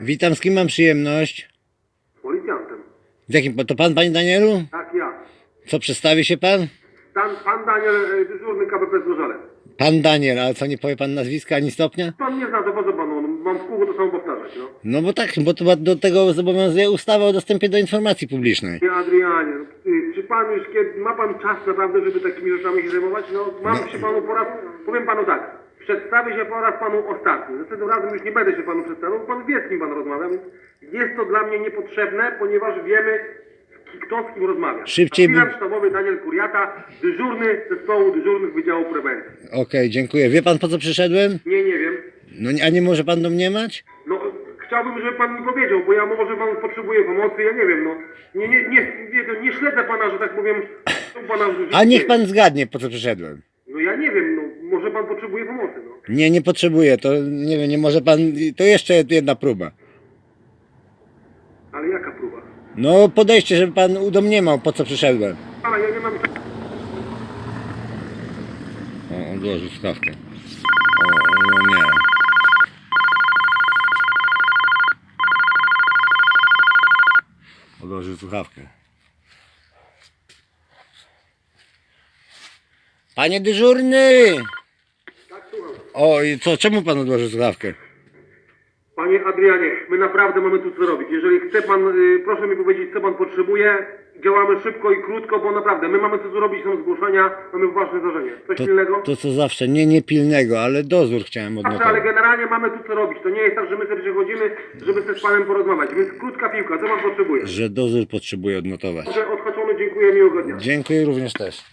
Witam, z kim mam przyjemność? Policjantem. W jakim, to pan, panie Danielu? Tak, ja. Co, przedstawi się pan? Pan, pan Daniel, e, dyżurny KBP Złożale. Pan Daniel, a co, nie powie pan nazwiska ani stopnia? Pan nie zna, to po co panu? No, Mam w kółko to samo powtarzać, no. No bo tak, bo to do tego zobowiązuje ustawa o dostępie do informacji publicznej. Nie, Adrianie, no, ty, czy pan już kiedy, ma pan czas naprawdę, żeby takimi rzeczami się zajmować? No, mam się panu po raz, powiem panu tak, przedstawię się po raz panu ostatni. Następnym razem już nie będę się panu przedstawiał, bo pan wie, z kim pan rozmawia, więc jest to dla mnie niepotrzebne, ponieważ wiemy, kto z kim rozmawia. Szybciej Aspirant sztabowy Daniel Kuriata, dyżurny zespołu dyżurnych Wydziału Prewencji. Okej, dziękuję. Wie pan po co przyszedłem? Nie, nie wiem. No nie- a nie może pan domniemać? No, chciałbym, żeby pan mi powiedział, bo ja może pan potrzebuje pomocy, ja nie wiem, no. Nie, nie, nie, nie, nie śledzę pana, że tak powiem, pana A niech pan zgadnie po co przyszedłem. No ja nie wiem, no, może pan potrzebuje pomocy, no. Nie, nie potrzebuję, to nie wiem, nie może pan, to jeszcze jedna próba. Ale jaka próba? No podejście, żeby pan udomniemał po co przyszedłem. Ale ja nie mam... O, odłożył skawkę. O, o nie. Odłożył słuchawkę. Panie dyżurny! O, i co, czemu pan odłożył słuchawkę? Panie Adrianie, my naprawdę mamy tu co robić. Jeżeli chce pan, y, proszę mi powiedzieć, co pan potrzebuje. Działamy szybko i krótko, bo naprawdę, my mamy co tu robić, są zgłoszenia, mamy ważne zdarzenie. Coś To, pilnego? to co zawsze, nie, nie pilnego, ale dozór chciałem Zawsze, ale odnotować. generalnie mamy tu co robić. To nie jest tak, że my sobie przychodzimy, żeby sobie z panem porozmawiać. Więc krótka piłka, co pan potrzebuje? Że dozór potrzebuje odnotować. Dobrze, odhaczony, dziękuję, miłego dnia. Dziękuję również też.